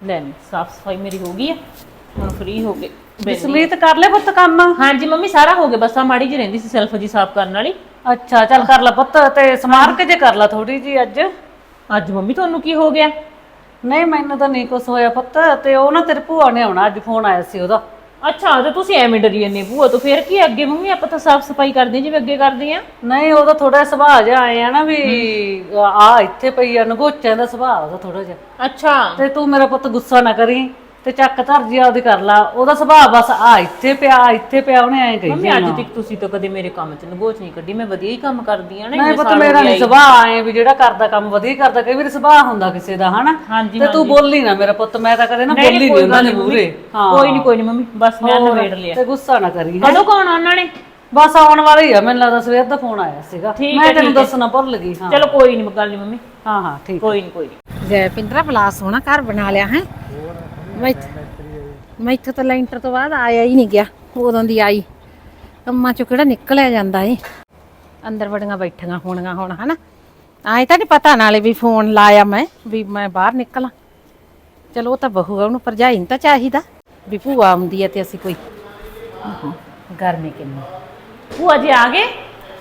ਲੈ ਨੀ ਸਾਫ਼ ਸਫ਼ਾਈ ਮੇਰੀ ਹੋ ਗਈ ਆ ਹੁਣ ਫ੍ਰੀ ਹੋ ਕੇ। ਸਮਰੀਤ ਕਰ ਲੈ ਪੁੱਤ ਕੰਮ। ਹਾਂਜੀ ਮੰਮੀ ਸਾਰਾ ਹੋ ਗਿਆ ਬਸ ਆ ਮਾੜੀ ਜਿਹੀ ਰਹਿੰਦੀ ਸੀ ਸੈਲਫ ਜੀ ਸਾਫ਼ ਕਰਨ ਵਾਲੀ। ਅੱਛਾ ਚੱਲ ਕਰ ਲੈ ਪੁੱਤ ਤੇ ਸਮਾਰ ਕੇ ਜੇ ਕਰ ਲੈ ਥੋੜੀ ਜੀ ਅੱਜ। ਅੱਜ ਮੰਮੀ ਤੁਹਾਨੂੰ ਕੀ ਹੋ ਗਿਆ? ਨਹੀਂ ਮੈਨੂੰ ਤਾਂ ਨਹੀਂ ਕੁਛ ਹੋਇਆ ਪੁੱਤ ਤੇ ਉਹ ਨਾ ਤੇਰੇ ਭੂਆ ਨੇ ਆਉਣਾ ਅੱਜ ਫੋਨ ਆਇਆ ਸੀ ਉਹਦਾ। ਅੱਛਾ ਤੇ ਤੁਸੀਂ ਐਵੇਂ ਡਰੀ ਜਾਂਦੇ ਭੂਆ ਤੋਂ। ਫੇਰ ਕੀ ਅੱਗੇ ਮੰਮੀ ਆਪਾਂ ਤਾਂ ਸਾਫ਼ ਸਫ਼ਾਈ ਕਰਦੇ ਹਾਂ ਜਿਵੇਂ ਅੱਗੇ ਕਰਦੇ ਆ ਨਹੀਂ ਉਹਦਾ ਥੋੜਾ ਸੁਭਾਅ ਜਿਹਾ ਆਏ ਆ ਨਾ ਵੀ ਆ ਇੱਥੇ ਪਈ ਆ ਨਗੋਚਿਆਂ ਦਾ ਸੁਭਾਅ ਉਹਦਾ ਥੋੜਾ ਜਿਹਾ। ਅੱਛਾ। ਤੇ ਤੂੰ ਮੇਰਾ ਪੁੱਤ ਗੁੱਸਾ ਨਾ ਕਰੀ। ਤੇ ਚੱਕ ਧਰ ਜੀ ਆਪਦੀ ਕਰ ਲਾ। ਉਹਦਾ ਸੁਭਾਅ ਬਸ ਆ ਇੱਥੇ ਪਿਆ ਆਹ ਇੱਥੇ ਪਿਆ ਉਹਨੇ ਐਂ ਕਹੀ ਮੰਮੀ ਅੱਜ ਤੱਕ ਤੁਸੀਂ ਤਾਂ ਕਦੇ ਮੇਰੇ ਕੰਮ 'ਚ ਨਗੋਚ ਨਹੀਂ ਕੱਢੀ। ਮੈਂ ਵਧੀਆ ਹੀ ਕੰਮ ਕਰਦੀ ਆ ਨਾ ਨਹੀਂ ਇੰਨੇ ਪੁੱਤ ਸਾਲ ਹੋ ਮੇਰਾ ਗਏ ਨਹੀਂ ਆਈ। ਸੁਭਾਅ ਆਏ ਵੀ ਜਿਹੜਾ ਕਰਦਾ ਕੰਮ ਵਧੀਆ ਕਰਦਾ ਕਈ ਵਾਰੀ ਸੁਭਾਅ ਹੁੰਦਾ ਕਿਸੇ ਦਾ ਹਨਾ? ਹਾਂਜੀ ਤੇ ਤੂੰ ਬੋਲੀ ਨਾ ਮੇਰਾ ਪੁੱਤ ਮੈਂ ਤਾਂ ਕਦੇ ਨਾ ਬੋਲੀ ਨਹੀਂ ਉਹਨਾਂ ਦੇ ਮੂਹਰੇ। ਹਾਂ। ਕੋਈ ਨਹੀਂ ਕੋਈ ਨਹੀਂ ਮੰਮੀ ਬਸ ਮੈਂ ਨਵੇੜ ਲਿਆ। ਤੇ ਗੁੱਸਾ ਨਾ ਕਰੀ ਕਦੋਂ ਕੌਣ ਉਹਨਾਂ ਨੇ? ਬਸ ਆਉਣ ਵਾਲਾ ਹੀ ਆ ਮੈਨੂੰ ਲੱਗਦਾ ਸਵੇਰ ਦਾ ਫੋਨ ਆਇਆ ਸੀਗਾ। ਠੀਕ ਮੈਂ ਹੈ, ਤੈਨੂੰ ਠੀਕ ਹੈ। ਦੱਸਣਾ ਭੁੱਲ ਗਈ ਹਾਂ। ਚਲੋ ਕੋਈ ਨਹੀਂ ਗੱਲ ਨਹੀਂ ਮੰਮੀ। ਹਾਂ ਹਾਂ ਠੀਕ ਕੋਈ ਨਹੀਂ ਕੋਈ ਨਹੀਂ ਜੈ ਪਿੰਦਰਾ ਬਲਾ ਸੋਹਣਾ ਘਰ ਬਣਾ ਲਿਆ ਹੈ? ਮੈਂ ਮੈਂ ਇੱਥੇ ਤਾਂ ਲੈਂਟਰ ਤੋਂ ਬਾਅਦ ਆਇਆ ਹੀ ਨਹੀਂ ਗਿਆ, ਉਦੋਂ ਦੀ ਆਈ। ਕੰਮਾਂ ਚੋਂ ਕਿਹੜਾ ਨਿਕਲਿਆ ਜਾਂਦਾ ਏ। ਅੰਦਰ ਬੜੀਆਂ ਬੈਠੀਆਂ ਹੋਣੀਆਂ ਹੁਣ, ਹਨਾ? ਆਏ ਤਾਂ ਨਹੀਂ ਪਤਾ ਨਾਲੇ ਵੀ ਫੋਨ ਲਾਇਆ ਮੈਂ, ਵੀ ਮੈਂ ਬਾਹਰ ਨਿਕਲਾਂ। ਚਲੋ, ਉਹ ਤਾਂ ਬਹੂ ਆ, ਉਹਨੂੰ ਭਰਜਾਈ ਨੂੰ ਤਾਂ ਚਾਹੀਦਾ, ਵੀ ਭੂਆ ਆਉਂਦੀ ਹੈ ਤੇ ਅਸੀਂ ਕੋਈ ਗਰਮੀ ਕਿੰਨੀ। ਭੂਆ ਜੀ ਆ ਗਏ?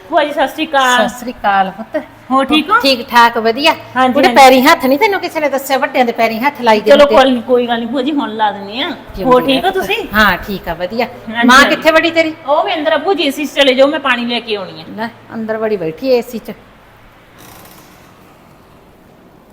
ਭੂਆ ਜੀ ਸਤਿ ਸ਼੍ਰੀ ਅਕਾਲ। ਸਤਿ ਸ੍ਰੀ ਅਕਾਲ ਪੁੱਤ। ਹੋ ਠੀਕ ਹੋ? ਠੀਕ ਠਾਕ ਵਧੀਆ। ਹਾਂਜੀ, ਉਹਦੇ ਹਾਂਜੀ। ਪੈਰੀ ਹੱਥ ਨਹੀਂ ਤੈਨੂੰ ਕਿਸੇ ਨੇ ਦੱਸਿਆ? ਵੱਡਿਆਂ ਦੇ ਪੈਰੀ ਹੱਥ ਲਾਈ ਚਲੋ ਜਾਂਦੇ। ਕੋਈ ਨੀ, ਕੋਈ ਗੱਲ ਨਹੀਂ ਭੂਆ ਜੀ ਹੁਣ ਲਾ ਦਿੰਨੀ ਆ ਹੋ ਠੀਕ ਹੋ ਤੁਸੀਂ? ਹਾਂ ਠੀਕ ਆ ਵਧੀਆ। ਹਾਂਜੀ, ਮਾਂ ਹਾਂਜੀ। ਕਿੱਥੇ ਵੜੀ ਤੇਰੀ? ਉਹ ਵੀ ਅੰਦਰ ਅੱਬੂ ਜੀ ਅਸੀਂ ਚਲੇ ਜਾਓ ਮੈਂ ਪਾਣੀ ਲੈ ਕੇ ਆਉਣੀ ਆ। ਲੈ ਅੰਦਰ ਵੜੀ ਬੈਠੀ ਏਸੀ ਚ।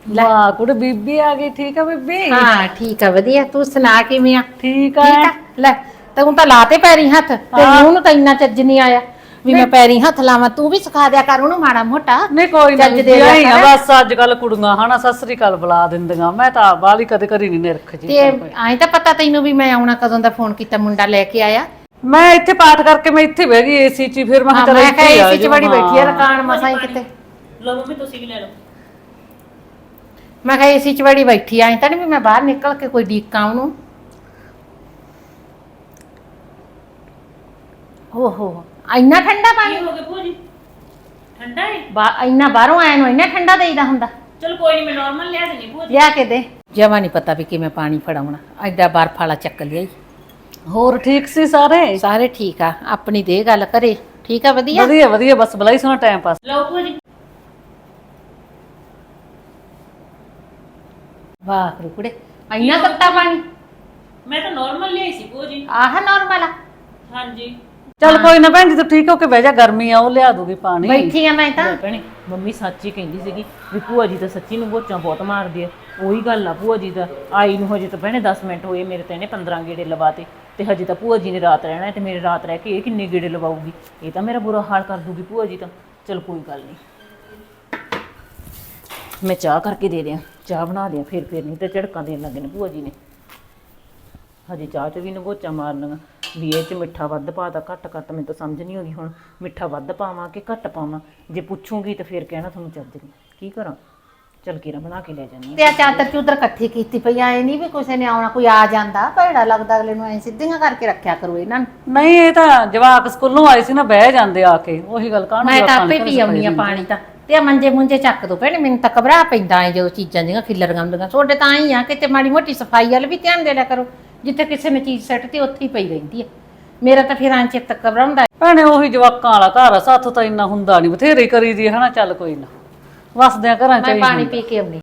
ਵਾਹ ਕੁੜੇ ਬੀਬੀ ਆ ਗਈ ਠੀਕ ਆ ਬੀਬੀ? ਹਾਂ ਠੀਕ ਆ ਵਧੀਆ। ਤੂੰ ਸੁਣਾ ਕਿਵੇਂ ਆ? ਠੀਕ ਠੀਕ ਆ? ਆ ਲੈ ਤੂੰ ਤਾਂ ਲਾਤੇ ਪੈਰੀ ਹੱਥ ਤੇ ਨੂੰ ਤਾਂ ਇੰਨਾ ਚੱਜ ਨਹੀਂ ਆਇਆ। ਵੀ ਮੈਂ ਪੈਰੀ ਹੱਥ ਲਾਵਾਂ ਤੂੰ ਵੀ ਸਿਖਾ ਦਿਆ ਕਰ ਉਹਨੂੰ ਮਾੜਾ ਮੋਟਾ। ਨਹੀਂ ਕੋਈ ਨਾ ਚੱਜ ਦੇ ਲਿਆ ਆ ਕਰ। ਬਸ ਅੱਜ ਕੱਲ ਕੁੜੀਆਂ ਹਨਾ ਸਤਿ ਸ੍ਰੀ ਅਕਾਲ ਬੁਲਾ ਦਿੰਦੀਆਂ। ਮੈਂ ਤਾਂ ਬਾਲੀ ਕਦੇ ਕਰੀ ਨਹੀਂ ਨਿਰਖ ਜੀ ਤੇ ਐਂ ਤਾਂ ਪਤਾ ਤੈਨੂੰ ਵੀ ਮੈਂ ਆਉਣਾ ਕਦੋਂ ਦਾ ਫੋਨ ਕੀਤਾ ਮੁੰਡਾ ਲੈ ਕੇ ਆਇਆ। ਮੈਂ ਇੱਥੇ ਪਾਠ ਕਰਕੇ ਮੈਂ ਇੱਥੇ ਬਹਿ ਗਈ ਏਸੀ 'ਚ ਹੀ, ਫਿਰ ਮੈਂ ਹਾਂ, ਕਿਹਾ ਮੈਂ ਇੱਥੇ ਹੀ ਕਿਹਾ ਆ ਏਸੀ ਚ ਜਾਊਂ, ਵੜੀ ਬੈਠੀ ਆ ਹਾਂ। ਰਕਾਨ ਮਸਾਂ ਹੀ ਕਿਤੇ। ਲਓ ਮੰਮੀ ਤੁਸੀਂ ਵੀ ਲੈ ਲਓ। ਮੈਂ ਕਿਹਾ ਏਸੀ ਚ ਵੜੀ ਬੈਠੀ ਐਂ ਤਾਂ ਨਹੀਂ ਵੀ ਮੈਂ ਬਾਹਰ ਨਿਕਲ ਕੇ ਕੋਈ ਡੀਕਾਂ ਉਹਨੂੰ। ਓਹੋ। ਇੰਨਾ ਠੰਡਾ ਪਾਣੀ? ਹੋ ਗਿਆ ਭੂਆ ਜੀ? ਠੰਡਾ ਹੈ ਬਾ ਇੰਨਾ ਬਾਹਰੋਂ ਆਇਆ ਨੂੰ ਇੰਨਾ ਠੰਡਾ ਦੇਈਦਾ ਹੁੰਦਾ। ਚਲੋ ਕੋਈ ਨਹੀਂ ਮੈਂ ਨਾਰਮਲ ਲਿਆ ਦੇਣੀ ਭੂਆ ਜੀ। ਲਿਆ ਕੇ ਦੇ। ਜਮਾ ਨਹੀਂ ਪਤਾ ਵੀ ਕਿਵੇਂ ਪਾਣੀ ਫੜਾਉਣਾ। ਐਡਾ ਬਰਫ ਵਾਲਾ ਚੱਕ ਲਿਆ ਈ। ਹੋਰ ਠੀਕ ਸੀ ਸਾਰੇ? ਸਾਰੇ ਠੀਕ ਆ। ਆਪਣੀ ਦੇ ਗੱਲ ਕਰੇ। ਠੀਕ ਆ ਵਧੀਆ? ਵਧੀਆ ਵਧੀਆ ਬਸ ਬਲਾਈ ਸੋਹਣਾ ਟਾਈਮ ਪਾਸ ਲਓ ਭੂਆ ਜੀ। ਵਾਹ ਰੁਕੜੇ ਇੰਨਾ ਤੱਤਾ ਪਾਣੀ? ਮੈਂ ਤਾਂ ਨਾਰਮਲ ਲਿਆਈ ਸੀ ਭੂਆ ਜੀ। ਆਹ ਨਾਰਮਲ ਆ। ਹਾਂਜੀ। ਚੱਲ ਕੋਈ ਨਾ ਭੈਣ ਜੀ ਤੂੰ ਠੀਕ ਹੋ ਕੇ ਬਹਿ ਜਾ ਗਰਮੀ ਆ ਉਹ ਲਿਆ ਦੂਗੀ ਪਾਣੀ। ਬੈਠੀ ਆ ਮੈਂ ਤਾਂ। ਲੈ ਭੈਣੇ ਮੰਮੀ ਸੱਚ ਕਹਿੰਦੀ ਸੀਗੀ ਵੀ ਭੂਆ ਜੀ ਤਾਂ ਸੱਚੀ ਨੂੰ ਗੋਚਾਂ ਬਹੁਤ ਮਾਰਦੀ ਐ ਉਹੀ ਗੱਲ ਆ ਭੂਆ ਜੀ ਦਾ। ਆਈ ਨੂੰ ਹਜੇ ਤਾਂ ਭੈਣੇ 10 ਮਿੰਟ ਹੋਏ ਮੇਰੇ ਤੇ ਇਹਨੇ 15 ਗੇੜੇ ਲਵਾਤੇ। ਤੇ ਹਜੇ ਤਾਂ ਭੂਆ ਜੀ ਨੇ ਰਾਤ ਰਹਿਣਾ ਹੈ ਤੇ ਮੇਰੇ ਰਾਤ ਰਹਿ ਕੇ ਇਹ ਕਿੰਨੇ ਗੇੜੇ ਲਵਾਉਗੀ ਇਹ ਤਾਂ ਮੇਰਾ ਬੁਰਾ ਹਾਲ ਕਰ ਦੂਗੀ ਭੂਆ ਜੀ ਤਾਂ। ਚਲ ਕੋਈ ਗੱਲ ਨਹੀਂ। ਮੈਂ ਚਾਹ ਕਰਕੇ ਦੇ ਦਿਆਂ। ਚਾਹ ਬਣਾ ਦਿਆਂ ਫਿਰ ਫਿਰ ਨਹੀਂ ਤੇ ਝੜਕਾਂ ਦੇਣ ਲੱਗੇ ਨੇ ਭੂਆ ਜੀ ਨੇ। ਹਜੇ ਚਾਹ ਚ ਵੀ ਨਗੋਚਾ ਮਾਰਨੀਆਂ। ਵੀ ਇਹ ਚ ਮਿੱਠਾ ਵੱਧ ਪਾਤਾ ਘੱਟ ਘੱਟ ਮੈਨੂੰ ਤਾਂ ਸਮਝ ਨਹੀਂ ਆਉਂਦੀ ਹੁਣ। ਮਿੱਠਾ ਵੱਧ ਪਾਵਾਂ ਕਿ ਘੱਟ ਪਾਵਾਂ? ਜੇ ਪੁੱਛੂਗੀ ਤਾਂ ਫਿਰ ਕਹਿਣਾ ਤੁਹਾਨੂੰ ਚੱਜ ਨਹੀਂ। ਕੀ ਕਰਾਂ? ਚਲ ਕੀਰਾ ਬਣਾ ਕੇ ਲੈ ਜਾਨੀ ਤੇ ਆ ਚਾਦਰ ਚੂਦਰ ਇਕੱਠੀ ਕੀਤੀ ਪਈ ਆਏ ਨਹੀਂ ਵੀ ਕਿਸੇ ਨੇ ਆਉਣਾ ਕੋਈ ਆ ਜਾਂਦਾ ਭੈੜਾ ਲੱਗਦਾ ਅਗਲੇ ਨੂੰ ਐ ਸਿੱਧੀਆਂ ਕਰਕੇ ਰੱਖਿਆ ਕਰੋ ਇਹਨਾਂ ਨੂੰ। ਨਹੀਂ ਇਹ ਤਾਂ ਜਵਾਕ ਸਕੂਲੋਂ ਆਏ ਸੀ ਨਾ ਬਹਿ ਜਾਂਦੇ ਆ ਕੇ। ਉਹੀ ਗੱਲ ਕਾਹਨੂੰ ਮੈਂ ਤਾਂ ਆਪੇ ਪੀ ਆਉਣੀ ਆ ਪਾਣੀ ਤਾਂ। ਤੇ ਆ ਮੰਜੇ ਮੁੰਜੇ ਚੱਕ ਦੋ ਭੈਣੇ ਮੈਨੂੰ ਤਾਂ ਘਬਰਾ ਪੈਂਦਾ ਐ ਜਦੋਂ ਚੀਜ਼ਾਂ ਜਿਹੀਆਂ ਖਿੱਲਰ ਗੰਦੀਆਂ ਤੁਹਾਡੇ ਤਾਂ ਹੀ ਆ ਕਿਤੇ ਮਾੜੀ ਮੋਟੀ ਸਫ਼ਾਈ ਵੱਲ ਵੀ ਧਿਆਨ ਦੇ ਲਿਆ ਕਰੋ। ਜਿੱਥੇ ਕਿਸੇ ਨੇ ਚੀਜ਼ ਸੱਟ ਤੇ ਉੱਥੇ ਹੀ ਪਈ ਰਹਿੰਦੀ ਹੈ ਮੇਰਾ ਤਾਂ ਫਿਰ ਆਂ ਚਿੱਤ ਘਬਰਾਉਂਦਾ ਭੈਣੇ ਉਹੀ ਜਵਾਕਾਂ ਵਾਲਾ ਘਰ ਆ ਸਾਥੋਂ ਤਾਂ ਇੰਨਾ ਹੁੰਦਾ ਨਹੀਂ ਬਥੇਰੀ ਕਰੀਦੀ ਹੈ ਹਨਾ? ਚੱਲ ਕੋਈ ਨਾ। ਵਸਦਿਆਂ ਘਰਾਂ ਚ ਮੈਂ ਹੀ ਪਾਣੀ ਪੀ ਕੇ ਆਉਣੀ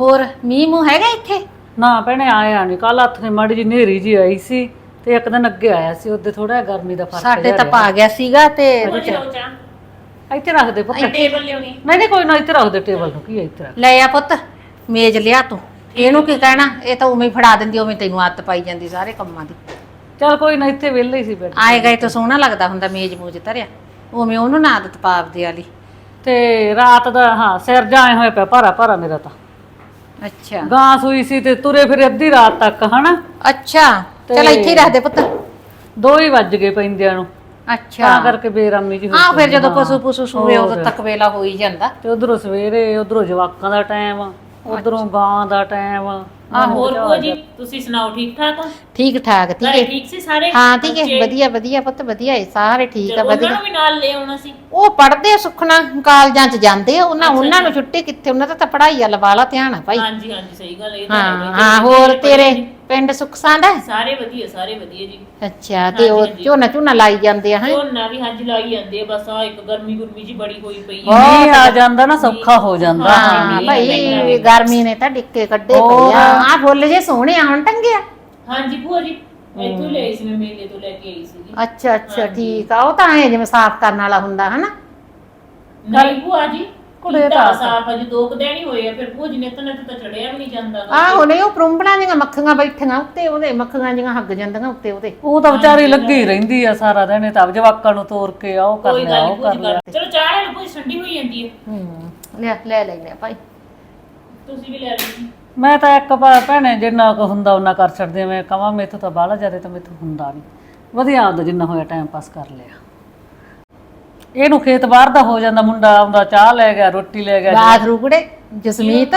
ਹੋਰ ਮੀਂਹ ਮੂੰਹ ਹੈਗਾ ਇੱਥੇ? ਨਾ ਭੈਣੇ ਆਇਆ ਨਹੀਂ ਕੱਲ ਹੱਥ ਨੇ ਮਾੜੀ ਜੀ ਨੇਰੀ ਜੀ ਆਈ ਸੀ ਤੇ ਇੱਕ ਦਿਨ ਅੱਗੇ ਆਇਆ ਸੀ ਉਹਦੇ ਥੋੜਾ ਗਰਮੀ ਦਾ ਫ਼ਰਕ ਸਾਡੇ ਤਾਂ ਪਾ ਗਿਆ ਸੀਗਾ ਤੇ ਇੱਥੇ ਰੱਖ ਦੇ ਪੁੱਤ। ਅਸੀਂ ਟੇਬਲ ਲਿਆਉਣੀ। ਨਹੀਂ ਨਹੀਂ ਕੋਈ ਨਾ ਇੱਥੇ ਰੱਖ ਦੇ ਟੇਬਲ ਨੂੰ। ਕੀ ਹੈ ਇੱਥੇ ਰੱਖ? ਲੈ ਆ ਪੁੱਤ ਮੇਜ਼ ਲਿਆ ਤੂੰ। ਇਹਨੂੰ ਕੀ ਕਹਿਣਾ? ਇਹ ਤਾਂ ਉਵੇਂ ਹੀ ਫੜਾ ਦਿੰਦੀ ਉਵੇਂ ਤੈਨੂੰ ਆਦਤ ਪਾਈ ਜਾਂਦੀ ਸਾਰੇ ਕੰਮਾਂ ਦੀ। ਚੱਲ ਕੋਈ ਨਾ ਇੱਥੇ ਵਿਹਲੇ ਹੀ ਸੀ ਬੈਠ। ਆਏ ਗਏ ਤਾਂ ਸੋਹਣਾ ਲੱਗਦਾ ਹੁੰਦਾ ਮੇਜ਼ ਮੂਜ ਧਰਿਆ। ਉਵੇਂ ਉਹਨੂੰ ਨਾ ਆਦਤ ਪਾ ਆਪਦੇ ਵਾਲੀ। ਤੇ ਰਾਤ ਦਾ ਹਾਂ ਸਿਰ ਜਾਏ ਹੋਇਆ ਪਿਆ ਭਾਰਾ ਭਾਰਾ ਮੇਰਾ ਤਾਂ। ਅੱਛਾ। ਗਾਂ ਸੂਈ ਸੀ ਤੇ ਤੁਰੇ ਫਿਰ ਅੱਧੀ ਰਾਤ ਤੱਕ ਹਨਾ? ਅੱਛਾ। ਚਲ ਇੱਥੇ ਹੀ ਰੱਖ ਦੇ ਪੁੱਤ। ਦੋ ਹੀ ਵੱਜ ਗਏ ਪੈਂਦਿਆਂ ਨੂੰ। ਅੱਛਾ। ਤਾਂ ਕਰਕੇ ਬੇਰਾਮੀ ਜੀ ਹਾਂ ਫਿਰ। ਜਦੋਂ। ਪਸ਼ੂ ਪਸ਼ੂ ਸੂਏ ਉਦੋਂ ਤੱਕ ਵੇਲਾ ਹੋ ਹੀ ਜਾਂਦਾ। ਤੇ ਉਧਰੋਂ ਸਵੇਰੇ ਉਧਰੋਂ ਜਵਾਕਾਂ ਦਾ ਟਾਈਮ ਉਧਰੋਂ ਗਾਂ ਦਾ ਟਾਈਮ। ਆ ਹੋਰ ਭੂਆ ਜੀ ਤੁਸੀਂ ਸੁਣਾਓ ਠੀਕ ਠਾਕ ਹੋ? ਠੀਕ ਠਾਕ ਠੀਕ ਹੈ। ਠੀਕ ਸੀ ਸਾਰੇ? ਹਾਂ ਠੀਕ ਹੈ? ਵਧੀਆ ਵਧੀਆ ਪੁੱਤ ਵਧੀਆ ਹੈ ਸਾਰੇ ਠੀਕ ਆ ਚਲੋ, ਉਹਨਾਂ ਵਧੀਆ। ਨੂੰ ਵੀ ਨਾਲ ਲੈ ਆਉਣਾ ਸੀ? ਉਹ ਪੜਦੇ ਸੁਖਣਾ ਕਾਲਜਾਂ ਚ ਜਾਂਦੇ ਆ ਉਹਨਾਂ ਉਹਨਾਂ ਨੂੰ ਛੁੱਟੀ ਕਿੱਥੇ ਉਹਨਾਂ ਦਾ ਤਾਂ ਪੜ੍ਹਾਈ ਵੱਲ ਵਾਲਾ ਧਿਆਨ ਆ ਭਾਈ। ਹਾਂਜੀ ਹਾਂਜੀ ਸਹੀ ਗੱਲ ਹੈ, ਇਹ ਤਾਂ ਹਾਂ। ਹੋਰ ਤੇਰੇ? ਪਿੰਡ ਸੁਖਸਾਂ ਦਾ ਸਾਰੇ ਵਧੀਆ ਸਾਰੇ ਵਧੀਆ ਜੀ। ਅੱਛਾ ਤੇ ਉਹ ਹਾਂਜੀ। ਝੋਨਾ ਝੋਨਾ ਲਾਈ ਜਾਂਦੇ ਆ ਹੈ? ਝੋਨਾ ਵੀ ਹਾਂਜੀ ਲਾਈ ਜਾਂਦੇ ਆ ਬਸ ਆ ਇੱਕ ਗਰਮੀ ਗੁਰਮੀ ਜੀ ਬੜੀ ਹੋਈ ਪਈ ਹੈ ਮੀਂਹ ਆ ਜਾਂਦਾ ਨਾ ਸੌਖਾ ਹੋ ਜਾਂਦਾ। ਹਾਂ ਭਾਈ ਗਰਮੀ ਨੇ ਤਾਂ ਡਿੱਕੇ ਕੱਢੇ ਹੋਰ। ਆ। ਆ ਫੁੱਲ ਜੇ ਸੋਹਣੇ ਆ ਹੁਣ ਟੰਗਿਆ ਹਾਂਜੀ ਭੂਆ ਜੀ ਇੱਥੋਂ ਲੈ ਆਈ ਸੀ ਮੈਂ ਮੇਲੇ ਤੋਂ ਲੈ ਕੇ ਆਈ ਸੀਗੀ। ਅੱਛਾ ਅੱਛਾ ਠੀਕ ਆ ਉਹ ਤਾਂ ਐ ਜਿਵੇਂ ਸਾਫ਼ ਕਰਨ ਵਾਲਾ ਹੁੰਦਾ ਹਨਾ? ਨਹੀਂ ਭੂਆ ਜੀ ਕੁੜੇ ਕੀਤਾ ਤਾਂ- ਸਾਫ਼ ਅਜੇ ਦੋ ਕੁ ਦਿਨ ਹੀ ਹੋਏ ਆ ਫਿਰ ਭੂਆ ਜੀ ਨੇ ਤਾਂ ਨੇ ਤਾਂ ਚੜਿਆ ਵੀ ਨਹੀਂ ਜਾਂਦਾ ਗਾ। ਆਹੋ ਨਹੀਂ ਉਹ ਪਰੁੰਬਲਾਂ ਦੀਆਂ ਮੱਖੀਆਂ ਬੈਠੀਆਂ ਉੱਤੇ ਉਹਦੇ ਮੱਖੀਆਂ ਜਿਹੀਆਂ ਹੱਗ ਜਾਂਦੀਆਂ ਉੱਤੇ ਉਹਦੇ। ਉਹ ਤਾਂ ਵਿਚਾਰੀ ਲੱਗੀ ਰਹਿੰਦੀ ਆ ਸਾਰਾ ਦਿਨ ਇਹ ਤਾਂ ਆਪ ਜਵਾਕਾਂ ਨੂੰ ਤੋਰ ਕੇ ਆਓ ਕਰ ਕੋਈ ਲਿਆ ਗੱਲ ਉਹ ਨਹੀਂ ਕਰ ਭੂਆ ਲਿਆ ਜੀ ਚਲੋ ਚਾਹ ਲੈ ਲਓ ਭੂਆ ਜੀ, ਠੰਡੀ ਹੋਈ ਜਾਂਦੀ ਹੈ ਹੂੰ ਲੈ ਲੈ ਲੈ ਲੈ ਭਾਈ। ਤੁਸੀਂ ਵੀ ਲੈ ਲਓ ਮੈਂ ਤਾਂ ਇੱਕ ਭਾ- ਭੈਣੇ ਜਿੰਨਾ ਕੁ ਹੁੰਦਾ ਉਹਨਾਂ ਕਰ ਛੱਡਦੇ। ਮੈਂ ਕਹਾਂ ਮੇਥੋਂ ਤਾਂ ਬਾਹਲਾ ਜ਼ਿਆਦਾ ਤਾਂ ਮੇਥੋਂ ਹੁੰਦਾ ਨਹੀਂ ਵਧੀਆ ਆਪਦਾ ਜਿੰਨਾ ਹੋਇਆ ਟਾਈਮ ਪਾਸ ਕਰ ਲਿਆ। ਇਹਨੂੰ ਖੇਤ ਬਾਹਰ ਦਾ ਹੋ ਜਾਂਦਾ ਮੁੰਡਾ ਆਉਂਦਾ ਚਾਹ ਲੈ ਗਿਆ ਰੋਟੀ ਲੈ ਗਿਆ ਰਾਤ ਰੁਕੜੇ ਜਸਮੀਤ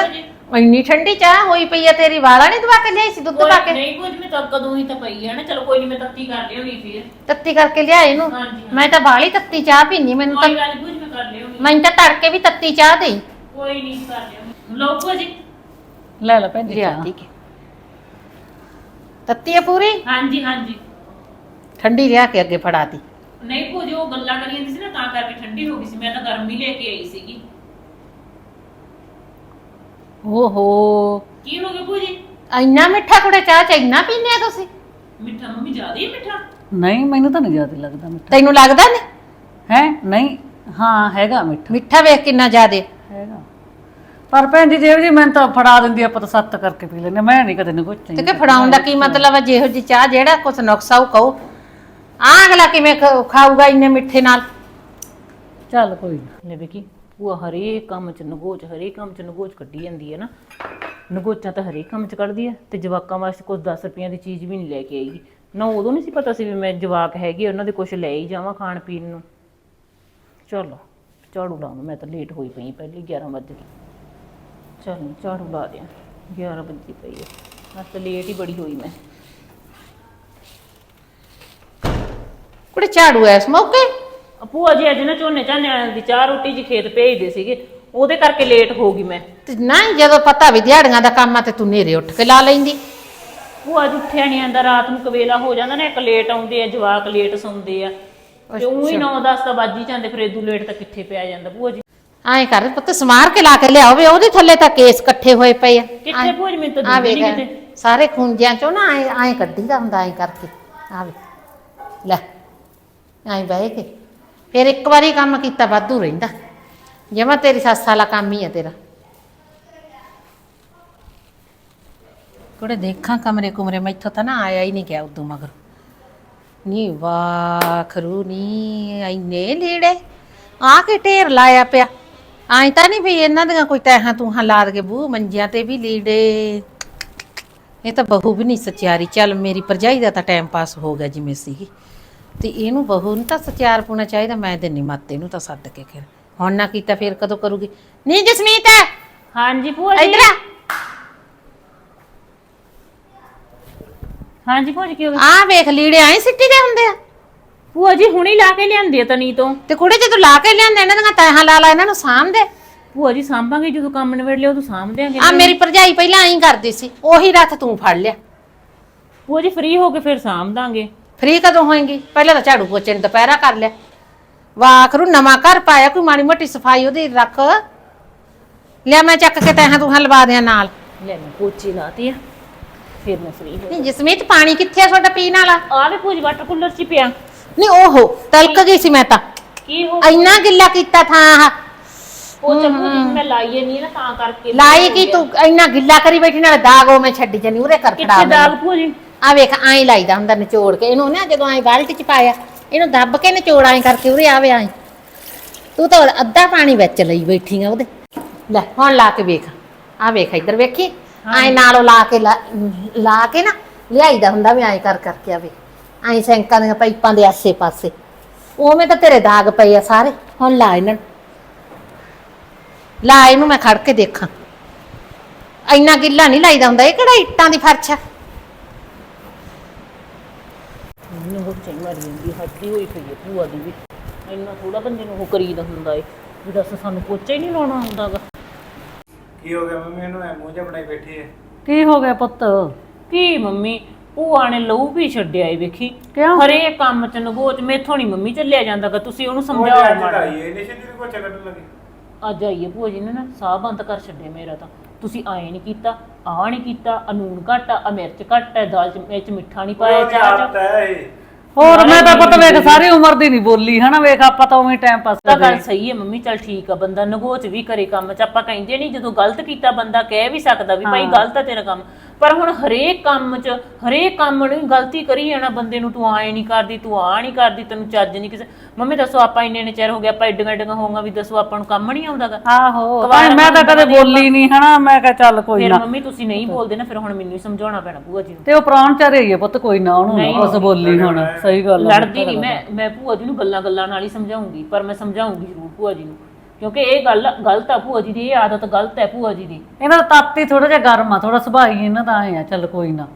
ਇੰਨੀ ਠੰਡੀ ਚਾਹ ਹੋਈ ਪਈ ਆ ਤੇਰੀ ਵਾਲਾ ਨਹੀਂ ਦਵਾ ਕੇ ਲਿਆਈ ਸੀ ਦੁੱਧ ਪਾ ਕੇ? ਨਹੀਂ ਜੀ ਮੈਂ ਤਾਂ ਕਦੋਂ ਹੀ ਤਾਂ ਪਈ ਹੈ ਨਾ ਚਲੋ ਕੋਈ ਨਹੀਂ ਮੈਂ ਤੱਤੀ ਕਰ ਲਿਆਉਣੀ ਫਿਰ। ਤੱਤੀ ਕਰਕੇ ਲਿਆਏ ਇਹਨੂੰ? ਹਾਂਜੀ ਮੈਂ ਤਾਂ ਬਾਲੀ ਤੱਤੀ ਚਾਹ ਪੀਣੀ ਮੈਨੂੰ ਤਾਂ ਕੋਈ ਗੱਲ ਜੀ ਮੈਂ ਕਰ ਲਿਆਉਣੀ। ਮੈਨੂੰ ਤਾਂ ਤੜਕੇ ਵੀ ਤੱਤੀ ਚਾਹ ਦੇ ਕੋਈ ਨਹੀਂ ਕਰ ਲਿਆਉਣੀ। ਲਓ ਜੀ। ਲੈ ਲੈ ਭੈਣ ਜੀ ਲਿਆ ਚਾਹ। ਠੀਕ ਹੈ। ਤੱਤੀ ਆ ਪੂਰੀ? ਹਾਂਜੀ ਹਾਂਜੀ। ਠੰਡੀ ਲਿਆ ਕੇ ਅੱਗੇ ਫੜਾਤੀ। ਨਹੀਂ ਭੂਆ ਜੀ ਉਹ ਗੱਲਾਂ ਕਰੀ ਜਾਂਦੀ ਸੀ ਨਾ ਤਾਂ ਕਰਕੇ ਠੰਡੀ ਹੋ ਗਈ ਸੀ। ਮੈਂ ਤਾਂ ਗਰਮੀ ਲੈ ਕੇ ਆਈ ਸੀਗੀ। ਓਹੋ। ਕੀ ਹੋ ਗਿਆ ਭੂਆ ਜੀ? ਇੰਨਾ ਮਿੱਠਾ ਕੁੜੇ ਚਾਹ ਚ ਇੰਨਾ ਪੀਨੇ ਆ ਤੁਸੀਂ? ਮਿੱਠਾ ਮੰਮੀ ਜ਼ਿਆਦਾ ਹੀ ਮਿੱਠਾ। ਨਹੀਂ ਮੈਨੂੰ ਤਾਂ ਨਹੀਂ ਜ਼ਿਆਦਾ ਲੱਗਦਾ ਮਿੱਠਾ। ਤੈਨੂੰ ਲੱਗਦਾ ਨਹੀਂ? ਹੈ? ਨਹੀਂ। ਹਾਂ ਹੈਗਾ ਮਿੱਠਾ। ਮਿੱਠਾ ਵੇਖ ਕਿੰਨਾ ਜ਼ਿਆਦੇ। ਹੈਗਾ। ਪਰ ਭੈਣ ਜੀ ਜਿਹੋ ਜੀ ਮੈਂ ਤਾਂ ਫੜਾ ਦਿੰਦੀ ਆ ਆਪਾਂ ਤਾਂ ਸੱਤ ਕਰਕੇ ਪੀ ਲੈਂਦੇ। ਮੈਂ ਨਹੀਂ ਕਦੇ ਨਗੋਚੀ ਤੇ ਕਿ ਫੜਾਉਣ ਦਾ ਕੀ ਮਤਲਬ ਹੈ ਜਿਹੋ ਜੀ ਚਾਹ ਜਿਹੜਾ ਕੁਛ ਨੁਕਸਾਉ ਕਹੋ। ਆ ਅਗਲਾ ਕਿਵੇਂ ਖ- ਖਾਊਗਾ ਇੰਨੇ ਮਿੱਠੇ ਨਾਲ? ਚੱਲ ਕੋਈ ਨਾ। ਵੇਖੀ ਭੂਆ ਹਰੇਕ ਕੰਮ ਚ ਨਗੋਚ, ਹਰੇਕ ਕੰਮ ਚ ਨਗੋਚ ਕੱਢੀ ਜਾਂਦੀ ਹੈ ਨਾ। ਨਗੋਚਾਂ ਤਾਂ ਹਰੇਕ ਕੰਮ ਚ ਕੱਢਦੀ ਹੈ ਤੇ ਜਵਾਕਾਂ ਵਾਸਤੇ ਕੁਝ 10 ਰੁਪਈਆਂ ਦੀ ਚੀਜ਼ ਵੀ ਨਹੀਂ ਲੈ ਕੇ ਆਏਗੀ। ਨਾ ਉਦੋਂ ਨਹੀਂ ਸੀ ਪਤਾ ਸੀ ਵੀ ਮੈਂ ਜਵਾਕ ਹੈਗੇ, ਉਹਨਾਂ ਦੇ ਕੁਝ ਲੈ ਹੀ ਜਾਵਾਂ ਖਾਣ ਪੀਣ ਨੂੰ। ਚਲੋ, ਝਾੜੂ ਲਾਵਾਂ ਮੈਂ ਤਾਂ ਲੇਟ ਹੋਈ ਪਈ ਪਹਿਲੀ 11 ਵੱਜ ਗਏ। ਚਲ, ਝਾੜੂ ਲਾ ਦਿਆਂ। 11 ਵਜੇ ਪਈ ਹੈ। ਅੱਜ ਤਾਂ ਲੇਟ ਹੀ ਬੜੀ ਹੋਈ ਮੈਂ। ਕੁੜੇ ਝਾੜੂ ਐਸ ਮੌਕੇ? ਆ ਭੂਆ ਜੀ ਅੱਜ ਨਾ ਝੋਨੇ ਝਾਨੇ ਦੀ ਚਾਹ ਰੋਟੀ ਜੀ ਖੇਤ ਭੇਜਦੇ ਸੀਗੇ। ਉਹਦੇ ਕਰਕੇ ਲੇਟ ਹੋ ਗਈ ਮੈਂ। ਤੇ ਨਹੀਂ ਜਦੋਂ ਪਤਾ ਵੀ ਦਿਹਾੜੀਆਂ ਦਾ ਕੰਮ ਆ ਤੇ ਤੂੰ ਨੇਰੇ ਉੱਠ ਕੇ ਲਾ ਲੈਂਦੀ। ਭੂਆ ਜੀ ਉੱਠਿਆ ਨਹੀਂ ਆਂਦਾ ਰਾਤ ਨੂੰ ਕਵੇਲਾ ਹੋ ਜਾਂਦਾ ਨਾ ਇੱਕ ਲੇਟ ਆਉਂਦੇ ਆ ਜਵਾਕ ਲੇਟ ਸੌਂਦੇ ਆ। ਤੇ ਉਹੀ 9-10 ਤਾਂ ਵੱਜ ਹੀ ਜਾਂਦੇ ਫਿਰ ਇਦੋਂ ਲੇਟ ਤਾਂ ਕਿੱਥੇ ਪਿਆ ਜਾਂਦਾ ਭੂਆ ਜੀ? ਐਂ ਕਰ ਪੁੱਤ ਸਮਾਰ ਕੇ ਲਾ ਕੇ ਲਿਆਓ ਵੀ ਉਹਦੇ ਥੱਲੇ ਤਾਂ ਕੇਸ ਇਕੱਠੇ ਹੋਏ ਪਏ ਆ। ਕਿੱਥੇ ਭੂਆ ਜੀ ਮੈਨੂੰ ਤਾਂ ਆ ਦਿਖਦੇ ਵੇਖ ਨਹੀਂ ਕਿਤੇ। ਸਾਰੇ ਖੂੰਜਿਆਂ ਚੋਂ ਨਾ ਐਂ ਐਂ ਕੱਢੀਦਾ ਹੁੰਦਾ ਐਂ ਕਰਕੇ। ਆ ਵੇ। ਲੈ। ਐਂ ਬਹਿ ਕੇ। ਫਿਰ ਇੱਕ ਵਾਰੀ ਕੰਮ ਕੀਤਾ, ਵਾਧੂ ਰਹਿੰਦਾ। ਜਮਾ ਤੇਰੀ ਸੱਸ ਵਾਲਾ ਕੰਮ ਹੀ ਆ ਤੇਰਾ। ਕੋੜੇ, ਦੇਖਾਂ ਕਮਰੇ ਕੁਮਰੇ, ਮੈਥੋਂ ਤਾਂ ਨਾ ਆਇਆ ਹੀ ਨਹੀਂ ਗਿਆ ਉਦੋਂ ਮਗਰ। ਨੀ ਵਾਖਰੂ, ਨੀ ਐਨੇ ਲੀੜੇ ਆ ਕੇ ਢੇਰ ਲਾਇਆ ਪਿਆ। ਐਂ ਤਾਂ ਨਹੀਂ ਵੀ ਇਹਨਾਂ ਦੀਆਂ ਕੋਈ ਤੈਹਾਂ ਤੂਹਾਂ ਲਾਦ ਕੇ ਬੂ ਮੰਜਿਆਂ ਤੇ ਵੀ ਲੀੜੇ। ਇਹ ਤਾਂ ਬਹੂ ਵੀ ਨਹੀਂ ਸਚਿਆਰੀ। ਚੱਲ ਮੇਰੀ ਭਰਜਾਈ ਦਾ ਤਾਂ ਟਾਈਮ ਪਾਸ ਹੋ ਗਿਆ ਜਿਵੇਂ ਸੀਗੀ। ਤੇ ਇਹਨੂੰ ਬਹੂ ਨੂੰ ਤਾਂ ਸਚਿਆਰ ਪੁਣਾ ਚਾਹੀਦਾ ਮੈਂ ਤੇ ਨਹੀਂ ਮੱਤ ਇਹਨੂੰ ਤਾਂ ਸੱਦ ਕੇ ਫਿਰ ਹੁਣ ਨਾ ਕੀਤਾ ਫਿਰ ਕਦੋਂ ਕਰੂਗੀ? ਨਹੀਂ ਜਸਮੀਤ! ਹਾਂਜੀ ਭੂਆ ਜੀ। ਇਧਰ ਆ। ਹਾਂਜੀ ਭੂਆ ਜੀ ਕੀ ਹੋ ਗਿਆ? ਆ ਵੇਖ ਲੀੜੇ ਆਏ ਸਿੱਟੀ ਦੇ ਹੁੰਦੇ ਆ। ਭੂਆ ਜੀ ਹੁਣੀ ਲਾ ਕੇ ਲਿਆਂਦੀ ਆ ਤਨੀ ਤੋਂ। ਤੇ ਕੁੜੇ ਜੇ ਤੂੰ ਲਾ ਕੇ ਲਿਆਂਦੇ ਇਹਨਾਂ ਦੀਆਂ ਤੈਹਾਂ ਲਾ ਲਾ ਇਹਨਾਂ ਨੂੰ ਸਾਂਭ ਦੇ। ਭੂਆ ਜੀ ਸਾਂਭਾਂਗੇ ਜਦੋਂ ਕੰਮ ਨਿਬੜ ਲਿਆ ਉਦੋਂ ਸਾਂਭ ਦਿਆਂਗੇ ਆ ਮੇਰੀ ਭਰਜਾਈ ਪਹਿਲਾਂ ਐਂ ਕਰਦੀ ਸੀ ਉਹੀ ਰੱਥ ਤੂੰ ਫੜ ਲਿਆ। ਭੂਆ ਜੀ ਫ੍ਰੀ ਹੋ ਕੇ ਫਿਰ ਸਾਂਭ ਦਾਂਗੇ। ਫ੍ਰੀ ਕਦੋਂ ਹੋਏਗੀ? ਪਹਿਲਾਂ ਤਾਂ ਝਾੜੂ ਪੋਚੇ ਨੇ ਦੁਪਹਿਰਾ ਕਰ ਲਿਆ। ਵਾਖਰੂ ਨਵਾਂ ਘਰ ਪਾਇਆ ਕੋਈ ਮਾੜੀ ਮੋਟੀ ਸਫ਼ਾਈ ਉਹਦੀ ਰੱਖ। ਲਿਆ ਮੈਂ ਚੱਕ ਕੇ ਤੈਹਾਂ ਤੂੰ ਲਵਾ ਦਿਆਂ ਨਾਲ। ਲੈ ਮੈਂ ਪੋਚੀ ਲਾਤੀ ਆ ਫਿਰ ਮੈਂ ਫ੍ਰੀ ਹੋ ਨਹੀਂ ਜਸਮੀਤ ਪਾਣੀ ਕਿੱਥੇ ਆ ਤੁਹਾਡਾ ਪੀਣ ਵਾਲਾ? ਆ ਵੇ ਭੂਆ ਜੀ ਵਾਟਰ ਕੂਲਰ ਚ ਹੀ ਪਿਆ। ਨਹੀਂ ਓਹੋ ਤਲਕ ਗਈ ਸੀ ਮੈਂ ਤਾਂ। ਕੀ ਹੋ ਇੰਨਾ ਗਿੱਲਾ ਕੀਤਾ ਥਾਂ ਆਹ ਪੋਚਾ ਭੂਆ ਜੀ ਮੈਂ ਲਾਈਏ ਨਹੀਂ ਨਾ ਤਾਂ ਕਰਕੇ। ਲਾਈ ਕੀ ਤੂੰ ਇੰਨਾ ਗਿੱਲਾ ਕਰੀ ਬੈਠੀ ਨਾਲ ਦਾਗ ਉਹ ਮੈਂ ਛੱਡੀ ਜਾਨੀ ਉਰੇ ਕਰ ਖੜਾ ਕਿੱਥੇ ਦਾਗ ਭੂਆ ਜੀ? ਆ ਵੇਖ ਐਂ ਲਾਈਦਾ ਹੁੰਦਾ ਨਿਚੋੜ ਕੇ। ਇਹਨੂੰ ਨਾ ਜਦੋਂ ਐਂ ਬਾਲਟੀ ਚ ਪਾਇਆ ਇਹਨੂੰ ਦੱਬ ਕੇ ਨਿਚੋੜ ਐਂ ਕਰਕੇ ਉਰੇ ਆਵੇ ਐਂ ਤੂੰ ਤਾਂ ਅੱਧਾ ਪਾਣੀ ਵਿੱਚ ਲਈ ਬੈਠੀ ਆ ਉਹਦੇ। ਲੈ ਹੁਣ ਲਾ ਕੇ ਵੇਖ। ਆ ਵੇਖ ਇੱਧਰ ਵੇਖੀ? ਐਂ ਨਾਲੋਂ ਲਾ ਕੇ ਲਾ ਕੇ ਨਾ ਲਿਆਈਦਾ ਹੁੰਦਾ ਵੀ ਐਂ ਕਰ ਕਰਕੇ ਆਵੇ। ਐਂ ਸੈਂਕਾਂ ਦੀਆਂ ਪਾਈਪਾਂ ਦੇ ਆਸੇ ਪਾਸੇ। ਉਵੇਂ ਤਾਂ ਤੇਰੇ ਦਾਗ ਪਏ ਆ ਸਾਰੇ। ਹੁਣ ਲਾ ਇਹਨਾਂ ਨੂੰ। ਲਾ ਇਹਨੂੰ ਮੈਂ ਖੜ ਕੇ ਦੇਖਾਂ। ਇੰਨਾ ਗਿੱਲਾ ਨਹੀਂ ਲਾਈਦਾ ਹੁੰਦਾ ਇਹ ਕਿਹੜਾ ਇੱਟਾਂ ਦੀ ਫਰਸ਼ ਆ? ਚਾਈ ਮਾਰੀ ਜਾਂਦੀ ਹੈ, ਹੱਦੀ ਹੋਈ ਪਈ ਹੈ ਭੂਆ ਦੀ ਵੀ। ਇੰਨਾ ਥੋੜਾ ਬੰਦੇ ਨੂੰ ਉਹ ਕਰੀਦਾ ਹੁੰਦਾ ਏ ਵੀ ਦੱਸ ਸਾਨੂੰ ਪੋਚਾ ਹੀ ਨਹੀਂ ਲਾਉਣਾ ਹੁੰਦਾਗਾ। ਕੀ ਹੋ ਗਿਆ ਮੰਮੀ? ਇਹਨੂੰ ਐ ਮੂੰਹ ਜਿਹਾ ਬਣਾਈ ਬੈਠੀ ਹੈ ਕੀ ਹੋ ਗਿਆ ਪੁੱਤ? ਕੀ ਮੰਮੀ? ਭੂਆ ਨੇ ਲਹੂ ਵੀ ਛੱਡਿਆ ਏ ਵੇਖੀ। ਕਿਉਂ? ਹਰੇਕ ਕੰਮ ਚ ਨਗੋਚ ਮੇਥੋਂ ਨਹੀਂ ਮੰਮੀ ਚੱਲਿਆ ਜਾਂਦਾਗਾ ਤੁਸੀਂ ਉਹਨੂੰ ਉਹ ਸਮਝਾਓ ਅੱਜ ਮਾੜਾ ਆਈ ਹੈ ਨਿਸ਼ੇ ਦੀ ਕੋ ਚੱਕਣ ਲੱਗੀ। ਅੱਜ ਆਈਏ ਭੂਆ ਜੀ ਨੇ ਨਾ ਸਾਹ ਬੰਦ ਕਰ ਛੱਡਿਆ ਮੇਰਾ ਤਾਂ। ਤੁਸੀਂ ਆਏ ਨਹੀਂ ਕੀਤਾ ਆਹ ਨਹੀਂ ਕੀਤਾ ਅਨੂਨ ਘੱਟ ਆ ਆਹ ਮਿਰਚ ਘੱਟ ਹੈ ਦਾਲ ਚ ਮਿੱਠਾ ਨਹੀਂ ਪਾਇਆ ਉਹਦੀ ਚਾਹ ਚ। ਆਦਤ ਹੈ ਇਹ। ਹੋਰ ਮੈਂ ਤਾਂ ਪੁੱਤ ਵੇਖ ਸਾਰੀ ਉਮਰ ਦੀ ਨਹੀਂ ਬੋਲੀ ਹਨਾ ਵੇਖ ਆਪਾਂ ਤਾਂ ਉਵੇਂ ਟਾਈਮ ਪਾਸ ਤਾਂ ਗੱਲ ਸਹੀ ਹੈ ਮੰਮੀ ਚੱਲ ਠੀਕ ਆ ਬੰਦਾ ਨਗੋਚ ਵੀ ਕਰੇ ਕੰਮ ਚ ਆਪਾਂ ਕਹਿੰਦੇ ਨਹੀਂ ਜਦੋਂ ਗਲਤ ਕੀਤਾ ਬੰਦਾ ਕਹਿ ਵੀ ਸਕਦਾ ਵੀ ਭਾਈ ਗਲਤ ਹੈ ਤੇਰਾ ਕੰਮ। ਪਰ ਹੁਣ ਹਰੇਕ ਕੰਮ ਚ ਹਰੇਕ ਕੰਮ ਨੂੰ ਗਲਤੀ ਕਰੀ ਜਾਣਾ ਬੰਦੇ ਨੂੰ ਤੂੰ ਆਏ ਨਹੀਂ ਕਰਦੀ ਤੂੰ ਆ ਨਹੀਂ ਕਰਦੀ ਤੈਨੂੰ ਚੱਜ ਨਹੀਂ ਕਿਸੇ ਮੰਮੀ ਦੱਸੋ ਆਪਾਂ ਇੰਨੇ ਨੇ ਚਿਰ ਹੋ ਗਿਆ ਆਪਾਂ ਏਡੀਆਂ ਏਡੀਆਂ ਹੋਵਾਂਗਾ ਵੀ ਦੱਸੋ ਆਪਾਂ ਨੂੰ ਕੰਮ ਨਹੀਂ ਆਉਂਦਾਗਾ। ਆਹੋ ਭਾਈ ਮੈਂ ਤਾਂ ਕਦੇ ਬੋਲੀ ਨਹੀਂ ਹਨਾ ਮੈਂ ਕਿਹਾ ਚੱਲ ਕੋਈ ਫਿਰ ਨਾ। ਮੰਮੀ ਤੁਸੀਂ ਨਹੀਂ ਬੋਲਦੇ ਨਾ ਫਿਰ ਹੁਣ ਮੈਨੂੰ ਹੀ ਸਮਝਾਉਣਾ ਪੈਣਾ ਭੂਆ ਜੀ ਨੂੰ। ਤੇ ਉਹ ਪ੍ਰਾਣ ਚਾਰੇ ਹੀ ਆ ਪੁੱਤ ਕੋਈ ਨਾ ਉਹਨੂੰ ਨਾ ਕੁਛ ਬੋਲੀ ਹੁਣ ਸਹੀ ਗੱਲ ਆ। ਲੜਦੀ ਨਹੀਂ ਮੈਂ ਮੈਂ ਭੂਆ ਜੀ ਨੂੰ ਗੱਲਾਂ ਗੱਲਾਂ ਨਾਲ ਹੀ ਸਮਝਾਉਂਗੀ ਪਰ ਮੈਂ ਸਮਝਾਉਂਗੀ ਜ਼ਰੂਰ ਭੂਆ ਜੀ ਨੂੰ। ਕਿਉਂਕਿ ਇਹ ਗੱਲ ਗਲਤ ਆ ਭੂਆ ਜੀ ਦੀ ਇਹ ਆਦਤ ਗਲਤ ਹੈ ਭੂਆ ਜੀ ਦੀ। ਇਹਨਾਂ ਦਾ ਤਾਤੀ ਥੋੜਾ ਜਿਹਾ ਗਰਮ ਆ ਥੋੜਾ ਸੁਭਾਅ ਹੀ ਇਹਨਾਂ ਦਾ ਆਏ ਆ ਚੱਲ ਕੋਈ ਨਾ।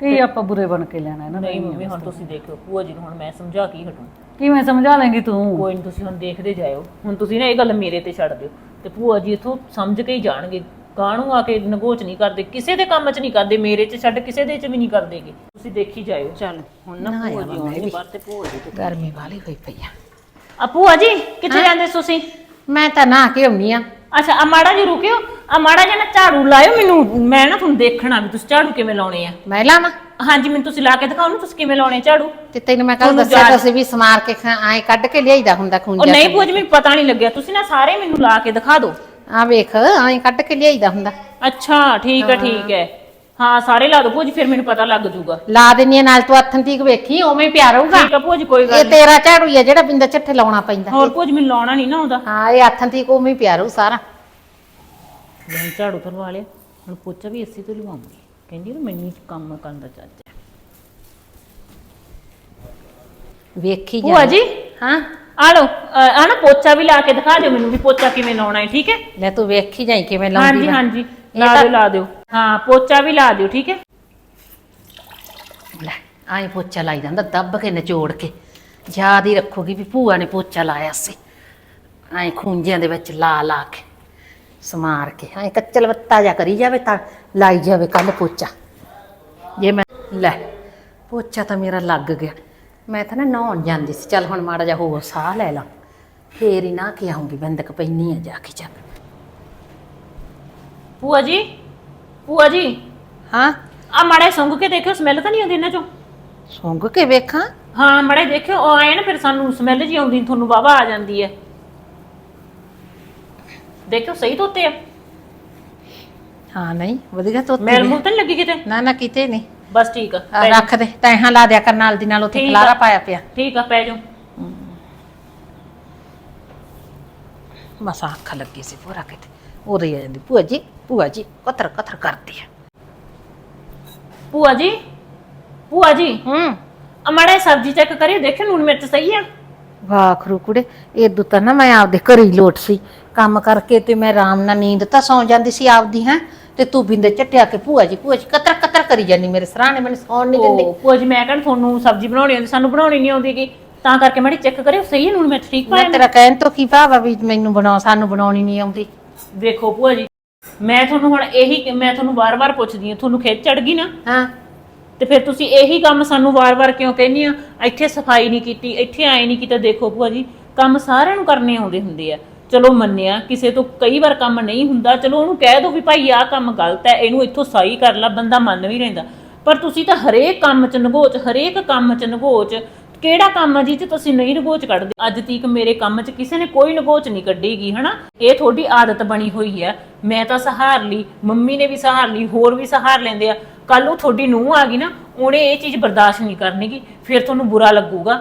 ਕੀ ਆਪਾਂ ਬੁਰੇ ਬਣ ਕੇ ਲੈਣਾ ਇਹਨਾਂ ਨਹੀਂ ਮੰਮੀ ਹੁਣ ਤੁਸੀਂ ਦੇਖਿਓ ਭੂਆ ਜੀ ਨੂੰ ਹੁਣ ਮੈਂ ਸਮਝਾ ਕੀ ਹਟੂ। ਕਿਵੇਂ ਸਮਝਾ ਲੇਂਗੀ ਤੂੰ? ਕੋਈ ਨਹੀਂ ਤੁਸੀਂ ਹੁਣ ਦੇਖਦੇ ਜਾਇਓ। ਹੁਣ ਤੁਸੀਂ ਨਾ ਇਹ ਗੱਲ ਮੇਰੇ ਤੇ ਛੱਡ ਦਿਓ। ਤੇ ਭੂਆ ਜੀ ਇਥੋਂ ਸਮਝ ਕੇ ਹੀ ਜਾਣਗੇ। ਕਾਹਨੂੰ ਆ ਕੇ ਨਗੋਚ ਨਹੀਂ ਕਰਦੇ ਕਿਸੇ ਦੇ ਕੰਮ 'ਚ ਨਹੀਂ ਕਰਦੇ ਮੇਰੇ 'ਚ ਛੱਡ ਕਿਸੇ ਦੇ 'ਚ ਵੀ ਨਹੀਂ ਕਰਦੇਗੇ। ਤੁਸੀਂ ਦੇਖੀ ਜਾਇਓ। ਚੱਲ ਹੁਣ ਨਾ ਭੂਆ ਜੀ ਆਉਣਗੇ ਬਾਹਰ ਤੇ ਭੂਆ ਜੀ ਤੇ ਗਰਮੀ ਵਾਲੀ ਹੋਈ ਪਈ ਆ। ਆ ਭੂਆ ਜੀ ਕਿੱਥੇ ਜਾਂਦੇ ਤੁਸੀਂ? ਮੈਂ ਤਾਂ ਨਹਾ ਕੇ ਆਉਣੀ ਆ। ਅੱਛਾ ਆ ਮਾੜਾ ਜੀ ਰੁਕਿਓ। ਆ ਮਾੜਾ ਜਿਹਾ ਨਾ ਝਾੜੂ ਲਾਇਓ ਮੈਨੂੰ। ਮੈਂ ਨਾ ਤੁਹਾਨੂੰ ਦੇਖਣਾ ਵੀ ਤੁਸੀਂ ਝਾੜੂ ਕਿਵੇਂ ਲਾਉਣੇ ਆ। ਮੈਂ ਲਾਵਾਂ? ਹਾਂਜੀ ਮੈਨੂੰ ਤੁਸੀਂ ਲਾ ਕੇ ਦਿਖਾਓ ਨਾ ਤੁਸੀਂ ਕਿਵੇਂ ਲਾਉਣੇ ਆ ਝਾੜੂ। ਤੇ ਤੈਨੂੰ ਮੈਂ ਕੱਲ ਤੁਹਾਨੂੰ ਦੱਸਿਆ ਤਾਂ ਸੀ ਵੀ ਸਮਾਰ ਕੇ ਐ ਕੱਢ ਕੇ ਲਿਆਈਦਾ ਹੁੰਦਾ ਉਹ ਖੂੰਜਾ। ਨਹੀਂ ਭੂਆ ਜੀ ਮੈਨੂੰ ਪਤਾ ਨਹੀਂ ਲੱਗਿਆ। ਤੁਸੀਂ ਨਾ ਸਾਰੇ ਮੈਨੂੰ ਲਾ ਕੇ ਦਿਖਾ ਦਿਓ। ਆ ਵੇਖ ਐ ਕੱਢ ਕੇ ਲਿਆਈਦਾ ਹੁੰਦਾ। ਅੱਛਾ ਠੀਕ ਹੈ। ਠੀਕ ਹੈ। ਹਾਂ ਸਾਰੇ ਲਾ ਦਿਓ ਭੂਆ ਜੀ ਫਿਰ ਮੈਨੂੰ ਪਤਾ ਲੱਗ ਜਾਊਗਾ ਲਾ ਦਿੰਨੀ ਆ ਨਾਲ ਤੂੰ ਹੱਥਾਂ ਤੀਕ ਵੇਖੀ ਉਵੇਂ ਹੀ ਪਿਆ ਰਹੂਗਾ ਠੀਕ ਹੈ ਭੂਆ ਜੀ ਕੋਈ ਗੱਲ ਇਹ ਤੇਰਾ ਝਾੜੂ ਹੀ ਆ ਜਿਹੜਾ ਬਿੰਦਾ ਝੱਠੇ ਲਾਉਣਾ ਪੈਂਦਾ। ਹੋਰ ਭੂਆ ਜੀ ਮੈਨੂੰ ਲਾਉਣਾ ਨਹੀਂ ਨਾ ਆਉਂਦਾ। ਹਾਂ ਇਹ ਹੱਥਾਂ ਤੀਕ ਉਵੇਂ ਹੀ ਪਿਆ ਰਹੂ ਸਾਰਾ। ਮੈਂ ਝਾੜੂ ਕਰਵਾ ਲਿਆ। ਹੁਣ ਪੋਚਾ ਵੀ ਅਸੀਂ ਤੋਂ ਲਵਾਉਂਗੀ ਕਹਿੰਦੀ ਨਾ ਮੈਨੂੰ ਕੰਮ ਕਰਨ ਦਾ ਚੱਜ ਹੈ ਵੇਖੀ ਭੂਆ ਜੀ? ਹਾਂ। ਆ ਲਓ ਆ ਨਾ ਪੋਚਾ ਵੀ ਲਾ ਕੇ ਦਿਖਾ ਦਿਓ ਮੈਨੂੰ ਵੀ ਪੋਚਾ ਕਿਵੇਂ ਲਾਉਣਾ ਹੈ ਠੀਕ ਹੈ? ਲੈ ਤੂੰ ਵੇਖੀ ਜਾਈ ਕਿਵੇਂ ਲਾਉਂਦੀ ਹਾਂਜੀ ਆ। ਹਾਂਜੀ। ਲਾ ਦਿਓ ਲਾ ਦਿਓ। ਹਾਂ ਪੋਚਾ ਵੀ ਲਾ ਦਿਓ ਠੀਕ ਹੈ? ਲੈ ਆਈ ਪੋਚਾ ਲਾਈ ਜਾਂਦਾ ਦੱਬ ਕੇ ਨਿਚੋੜ ਕੇ। ਯਾਦ ਹੀ ਰੱਖੋਗੀ ਵੀ ਭੂਆ ਨੇ ਪੋਚਾ ਲਾਇਆ ਸੀ। ਐ ਖੂੰਜਿਆਂ ਦੇ ਵਿੱਚ ਲਾ ਲਾ ਕੇ ਸਮਾਰ ਕੇ। ਐ ਕੱਚਲ ਵੱਤਾ ਜਾ ਕਰੀ ਜਾਵੇ ਤਾਂ ਲਾਈ ਜਾਵੇ ਕੱਲ ਪੋਚਾ। ਜੇ ਮੈਂ ਲੈ ਪੋਚਾ ਤਾਂ ਮੇਰਾ ਲੱਗ ਗਿਆ। ਮੈਂ ਤਾਂ ਨਾ ਨਹਾਉਣ ਜਾਂਦੀ ਸੀ। ਚੱਲ ਹੁਣ ਮਾੜਾ ਜਿਹਾ ਹੋਰ ਸਾਹ ਲੈ ਲਾਂ। ਫੇਰ ਹੀ ਨਾ ਕਿ ਆਉਂਗੀ ਬੰਦਕ ਪੈਣੀ ਆ ਜਾ ਕੇ ਚੱਲ। ਭੂਆ ਜੀ? ਭੂਆ ਜੀ? ਹਾਂ? ਆ ਮਾੜੇ ਸੁੰਘ ਕੇ ਦੇਖਿਓ ਸਮੈਲ ਤਾਂ ਨਹੀਂ ਆਉਂਦੀ ਇਹਨਾਂ ਚੋਂ। ਸੁੰਘ ਕੇ ਵੇਖਾਂ? ਹਾਂ ਮਾੜੇ ਦੇਖਿਓ ਉਹ ਆਏ ਨਾ ਫਿਰ ਸਾਨੂੰ ਸਮੈਲ ਜੀ ਆਉਂਦੀ ਤੁਹਾਨੂੰ ਵਾਵਾ ਆ ਜਾਂਦੀ ਹੈ। ਦੇਖਿਓ ਸਹੀ ਧੋਤੇ ਆ? ਹਾਂ ਨਹੀਂ ਵਧੀਆ ਤੋਤੇ ਮੈਲ। ਮੂਲ ਤਾਂ ਨਹੀਂ ਲੱਗੀ ਕਿਤੇ? ਨਾ ਨਾ ਕਿਤੇ ਨਹੀਂ। ਬਸ ਠੀਕ ਆ ਰੱਖ ਦੇ ਤੈਹਾਂ ਲਾ ਦਿਆ ਕਰ ਨਾਲ ਦੀ ਨਾਲ ਉੱਥੇ ਠੀਕ ਖਲਾਰਾ। ਪਾਇਆ ਪਿਆ। ਠੀਕ ਆ ਪੈ ਜਾਓ। ਮਸਾਂ ਅੱਖ ਲੱਗੀ ਸੀ ਪੂਰਾ ਕਿਤੇ। ਉਹਦੇ ਆ ਜਾਂਦੀ। ਭੂਆ ਜੀ ਭੂਆ ਜੀ ਕਤਰ ਕਤਰ ਕਰਦੀ ਆ। ਭੂਆ ਜੀ ਭੂਆ ਜੀ। ਹੂੰ। ਆ ਮਾੜੇ ਸਬਜ਼ੀ ਚੈੱਕ ਕਰਿਓ ਦੇਖਿਓ ਲੂਣ ਮਿਰਚ ਸਹੀ ਆ। ਵਾਹ ਖਰੂ ਕੁੜੇ ਇਹ ਤਾਂ ਨਾ ਮੈਂ ਆਪਦੇ ਘਰੇ ਹੀ ਲੋਟ ਸੀ। ਕੰਮ ਕਰਕੇ ਤੇ ਮੈਂ ਆਰਾਮ ਨਾਲ ਨੀਂਦ ਤਾਂ ਸੌਂ ਜਾਂਦੀ ਸੀ ਆਪਦੀ ਹੈ। ਤੇ ਤੂੰ ਬਿੰਦੇ ਝੱਟਿਆ ਕੇ ਭੂਆ ਜੀ ਭੂਆ ਜੀ ਕਤਰ ਕਤਰ ਕਰੀ ਜਾਂਦੀ ਮੇਰੇ ਸਰਾਣੇ ਮੈਨੂੰ ਸੌਣ ਨਹੀਂ ਦਿੰਦੀ। ਭੂਆ ਜੀ ਮੈਂ ਕਹਿੰਦਾ ਤੁਹਾਨੂੰ ਸਬਜ਼ੀ ਬਣਾਉਣੀ ਆਉਂਦੀ ਸਾਨੂੰ ਬਣਾਉਣੀ ਨਹੀਂ ਆਉਂਦੀ ਗੀ ਤਾਂ ਕਰਕੇ ਮਾੜੀ ਚੈੱਕ ਕਰਿਓ ਸਹੀ ਹੈ ਲੂਣ ਮਿਰਚ ਠੀਕ ਮੈਂ ਪਾਇਆ ਤੇਰਾ ਕਹਿਣ ਤੋਂ ਕੀ ਭਾਵਾ ਵੀ ਮੈਨੂੰ ਬਣਾ ਸਾਨੂੰ ਬਣਾਉਣੀ ਨਹੀਂ ਆਉਂਦੀ। ਵੇਖੋ ਭੂਆ ਜੀ ਮੈਂ ਤੁਹਾਨੂੰ ਹੁਣ ਇਹੀ ਮੈਂ ਤੁਹਾਨੂੰ ਵਾਰ-ਵਾਰ ਪੁੱਛਦੀ ਹਾਂ ਤੁਹਾਨੂੰ ਖੇਤ ਚੜ ਗਈ ਨਾ? ਹਾਂ। ਤੇ ਫਿਰ ਤੁਸੀਂ ਇਹੀ ਕੰਮ ਸਾਨੂੰ ਵਾਰ-ਵਾਰ ਕਿਉਂ ਕਹਿੰਦੀ ਆ? ਇੱਥੇ ਸਫ਼ਾਈ ਨਹੀਂ ਕੀਤੀ ਇੱਥੇ ਆਏ ਨਹੀਂ ਕੀਤਾ। ਦੇਖੋ ਭੂਆ ਜੀ ਕੰਮ ਸਾਰਿਆਂ ਨੂੰ ਕਰਨੇ ਆਉਂਦੇ ਹੁੰਦੇ ਆ। ਚਲੋ ਮੰਨਿਆ ਕਿਸੇ ਤੋਂ ਕਈ ਵਾਰ ਕੰਮ ਨਹੀਂ ਹੁੰਦਾ। ਚਲੋ ਉਹਨੂੰ ਕਹਿ ਦਿਓ ਵੀ ਭਾਈ ਆਹ ਕੰਮ ਗਲਤ ਹੈ ਇਹਨੂੰ ਇੱਥੋਂ ਸਹੀ ਕਰ ਲੈ ਬੰਦਾ ਮੰਨ ਵੀ ਲੈਂਦਾ। ਪਰ ਤੁਸੀਂ ਤਾਂ ਹਰੇਕ ਕੰਮ 'ਚ ਨਗੋਚ ਹਰੇਕ ਕੰਮ 'ਚ ਨਗੋਚ ਕਿਹੜਾ ਕੰਮ ਆ ਜੀ ਤੇ ਤੁਸੀਂ ਨਹੀਂ ਨਗੋਚ ਕੱਢਦੇ? ਅੱਜ ਤੀਕ ਮੇਰੇ ਕੰਮ 'ਚ ਕਿਸੇ ਨੇ ਕੋਈ ਨਗੋਚ ਨਹੀਂ ਕੱਢੀਗੀ ਹਨਾ? ਇਹ ਤੁਹਾਡੀ ਆਦਤ ਬਣੀ ਹੋਈ ਹੈ ਮੈਂ ਤਾਂ ਸਹਾਰ ਲਈ ਮੰਮੀ ਨੇ ਵੀ ਸਹਾਰ ਲਈ ਹੋਰ ਵੀ ਸਹਾਰ ਲੈਂਦੇ ਆ। ਕੱਲ ਨੂੰ ਤੁਹਾਡੀ ਨੂੰਹ ਆ ਗਈ ਨਾ ਉਹਨੇ ਇਹ ਚੀਜ਼ ਬਰਦਾਸ਼ਤ ਨਹੀਂ ਕਰਨੀਗੀ ਫਿਰ ਤੁਹਾਨੂੰ ਬੁਰਾ ਲੱਗੂਗਾ।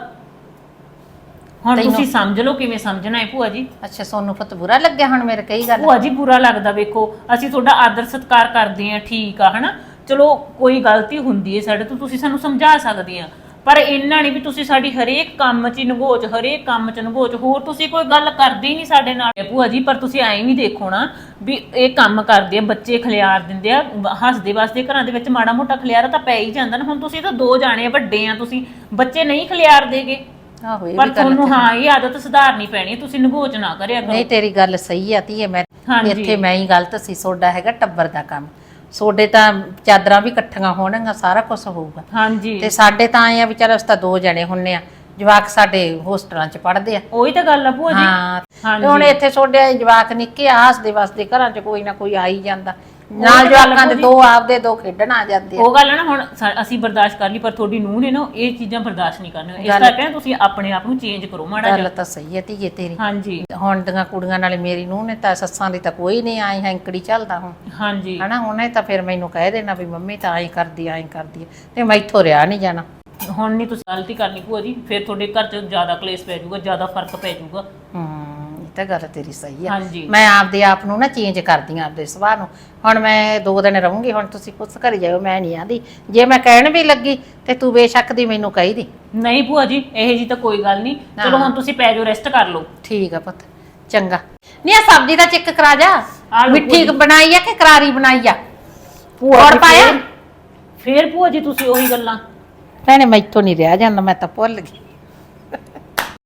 ਹੁਣ ਤੁਸੀਂ ਸਮਝ ਲਓ ਕਿਵੇਂ ਸਮਝਣਾ ਹੈ ਭੂਆ ਜੀ। ਅੱਛਾ ਸੋਨੂੰ ਪੁੱਤ ਬੁਰਾ ਲੱਗਿਆ ਹੁਣ ਮੇਰੇ ਕਈ ਗੱਲ। ਭੂਆ ਜੀ ਬੁਰਾ ਲੱਗਦਾ ਵੇਖੋ। ਅਸੀਂ ਤੁਹਾਡਾ ਆਦਰ ਸਤਿਕਾਰ ਕਰਦੇ ਆ ਠੀਕ ਆ ਹਨਾ? ਚਲੋ ਕੋਈ ਗਲਤੀ ਹੁੰਦੀ ਹੈ ਸਾਡੇ ਤੋਂ ਤੁਸੀਂ ਸਾਨੂੰ ਸਮਝਾ ਸਕਦੇ ਆ ਪਰ ਇੰਨਾ ਨਹੀਂ ਵੀ ਤੁਸੀਂ ਸਾਡੀ ਹਰੇਕ ਕੰਮ 'ਚ ਹੀ ਨਗੋਚ ਹਰੇਕ ਕੰਮ 'ਚ ਨਗੋਚ ਹੋਰ ਤੁਸੀਂ ਕੋਈ ਗੱਲ ਕਰਦੇ ਹੀ ਨਹੀਂ ਸਾਡੇ ਨਾਲ। ਭੂਆ ਜੀ ਪਰ ਤੁਸੀਂ ਐਂ ਵੀ ਦੇਖੋ ਨਾ ਵੀ ਇਹ ਕੰਮ ਕਰਦੇ ਆ ਬੱਚੇ ਖਲਿਆਰ ਦਿੰਦੇ ਆ ਹੱਸਦੇ ਵਸਦੇ ਘਰਾਂ ਦੇ ਵਿੱਚ ਮਾੜਾ ਮੋਟਾ ਖਲਿਆਰਾ ਤਾਂ ਪੈ ਹੀ ਜਾਂਦਾ ਨਾ। ਹੁਣ ਤੁਸੀਂ ਤਾਂ ਦੋ ਜਾਣੇ ਆ, ਵੱਡੇ ਆ ਤੁਸੀਂ ਬੱਚੇ ਨਹੀਂ ਖਲਿਆਰ ਦੇਗੇ। ਆਹੋ ਇਹ ਪਰ ਵੀ ਗੱਲ ਤੁਹਾਨੂੰ ਹਾਂ। ਇਹ ਆਦਤ ਸੁਧਾਰਨੀ ਪੈਣੀ ਹੈ, ਤੁਸੀਂ ਨਗੋਚ ਨਾ ਕਰਿਆ ਕਰੋ। ਨਹੀਂ ਤੇਰੀ ਗੱਲ ਸਹੀ ਆ ਧੀਏ ਮੈਂ ਹਾਂਜੀ। ਇੱਥੇ ਮੈਂ ਹੀ ਗਲਤ ਸੀ ਸੋਡਾ ਹੈਗਾ ਟੱਬਰ ਦਾ ਕੰਮ। ਸੋਡੇ ਤਾਂ ਚਾਦਰਾਂ ਵੀ ਇਕੱਠੀਆਂ ਹੋਣਗੀਆਂ ਸਾਰਾ ਕੁਝ ਹੋਊਗਾ। ਹਾਂਜੀ। ਤੇ ਸਾਡੇ ਤਾਂ ਆਏ ਆ ਵੀ ਚਲ ਅਸੀਂ ਤਾਂ ਦੋ ਜਣੇ ਹੁੰਨੇ ਆ ਜਵਾਕ ਸਾਡੇ ਹੋਸਟਲਾਂ 'ਚ ਪੜ੍ਹਦੇ ਆ। ਉਹੀ ਤਾਂ ਗੱਲ ਆ ਭੂਆ ਜੀ। ਹਾਂ। ਤੇ ਹੁਣ ਇੱਥੇ ਸੋਡੇ ਜਵਾਕ ਨਿੱਕੇ ਆ, ਹੱਸਦੇ ਵਸਦੇ ਘਰਾਂ 'ਚ ਕੋਈ ਨਾ ਕੋਈ ਆ ਹੀ ਜਾਂਦਾ। ਨਾਲ ਗੱਲ ਜਵਾਕਾਂ ਦੇ। ਦੋ ਆਪਦੇ ਦੋ ਖੇਡਣ ਆ ਜਾਂਦੇ ਆ। ਉਹ ਗੱਲ ਆ ਨਾ ਹੁਣ ਸਾ- ਅਸੀਂ ਬਰਦਾਸ਼ਤ ਕਰ ਲਈ ਪਰ ਤੁਹਾਡੀ ਨੂੰਹ ਨੇ ਨਾ ਇਹ ਚੀਜ਼ਾਂ ਬਰਦਾਸ਼ਤ ਨਹੀਂ ਕਰਨੀਆਂ। ਇਸ ਗੱਲ- ਕਰਕੇ ਨਾ ਤੁਸੀਂ ਆਪਣੇ ਆਪ ਨੂੰ ਚੇਂਜ ਕਰੋ ਮਾੜਾ ਗੱਲ ਜਿਹਾ ਤਾਂ ਸਹੀ ਹੈ ਧੀਏ ਤੇਰੀ। ਹਾਂਜੀ। ਹੁਣ ਦੀਆਂ ਕੁੜੀਆਂ ਨਾਲੇ ਮੇਰੀ ਨੂੰਹ ਨੇ ਤਾਂ ਸੱਸਾਂ ਦੀ ਤਾਂ ਕੋਈ ਨਹੀਂ ਆਈ ਹੈਂਕੜੀ ਚੱਲਦਾ ਹੁਣ। ਹਾਂਜੀ। ਹਨਾ ਉਹਨੇ ਤਾਂ ਫਿਰ ਮੈਨੂੰ ਕਹਿ ਦੇਣਾ ਵੀ ਮੰਮੀ ਤਾਂ ਐਂ ਕਰਦੀ ਐਂ ਕਰਦੀ ਆ। ਤੇ ਮੈਂ ਇੱਥੋਂ ਰਿਆ ਨਹੀਂ ਜਾਣਾ। ਹੁਣ ਨਹੀਂ ਤੁਸੀਂ ਗਲਤੀ ਕਰਨੀ ਭੂਆ ਜੀ ਫਿਰ ਤੁਹਾਡੇ ਘਰ 'ਚ ਜ਼ਿਆਦਾ ਕਲੇਸ਼ ਪੈ ਜਾਊਗਾ ਜ਼ਿਆਦਾ ਫ਼ਰਕ ਪੈ ਜਾਊਗਾ। ਹੂੰ। ਤਾਂ ਗੱਲ ਤੇਰੀ ਸਹੀ ਆ। ਹਾਂਜੀ। ਮੈਂ ਆਪਦੇ ਆਪ ਨੂੰ ਨਾ ਚੇਂਜ ਕਰਦੀ ਆਂ ਆਪਦੇ ਸੁਭਾਅ ਨੂੰ। ਹੁਣ ਮੈਂ ਦੋ ਦਿਨ ਰਹੂੰਗੀ ਹੁਣ ਤੁਸੀਂ ਕੁਛ ਕਰੀ ਜਾਓ ਮੈਂ ਨਹੀਂ ਆਂਦੀ। ਜੇ ਮੈਂ ਕਹਿਣ ਵੀ ਲੱਗੀ ਤੇ ਤੂੰ ਬੇਸ਼ੱਕ ਦੀ ਮੈਨੂੰ ਕਹੀ ਦੀ। ਨਹੀਂ ਭੂਆ ਜੀ ਇਹ ਜੀ ਤਾਂ ਕੋਈ ਗੱਲ ਨਹੀਂ। ਚਲੋ ਹੁਣ ਤੁਸੀਂ ਪੈ ਜਾਓ ਰੈਸਟ ਕਰ ਲਓ। ਠੀਕ ਆ ਪੁੱਤ ਚੰਗਾ। ਨਹੀਂ ਆ ਸਬਜ਼ੀ ਦਾ ਚੈੱਕ ਕਰਾ ਜਾ। ਮਿੱਠੀ ਬਣਾਈ ਆ ਕਿ ਕਰਾਰੀ ਬਣਾਈ ਆ? ਭੂਆ ਹੋਰ ਜੀ ਪਾਇਆ? ਫਿਰ- ਫਿਰ ਭੂਆ ਜੀ ਤੁਸੀਂ ਉਹੀ ਗੱਲਾਂ। ਭੈਣੇ ਮੈਥੋਂ ਨਹੀਂ ਰਿਹਾ ਜਾਂਦਾ ਮੈਂ ਤਾਂ ਭੁੱਲ ਗਈ।